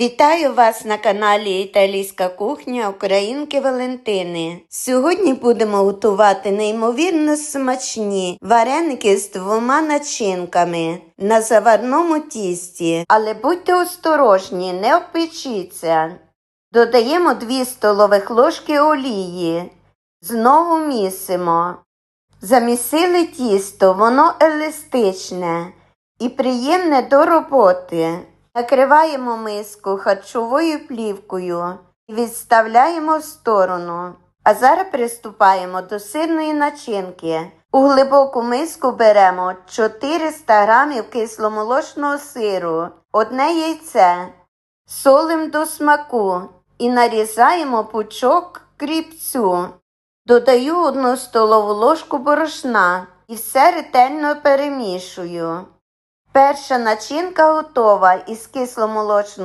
Вітаю вас на каналі Італійська кухня Українки Валентини. Сьогодні будемо готувати неймовірно смачні вареники з двома начинками на заварному тісті. Але будьте осторожні, не обпечіться. Додаємо 2 столових ложки олії. Знову місимо. Замісили тісто, воно еластичне і приємне до роботи. Накриваємо миску харчовою плівкою і відставляємо в сторону. А зараз приступаємо до сирної начинки. У глибоку миску беремо 400 грамів кисломолочного сиру, одне яйце, солим до смаку і нарізаємо пучок кріпцю. Додаю одну столову ложку борошна і все ретельно перемішую. Перша начинка готова. Із кисломолочного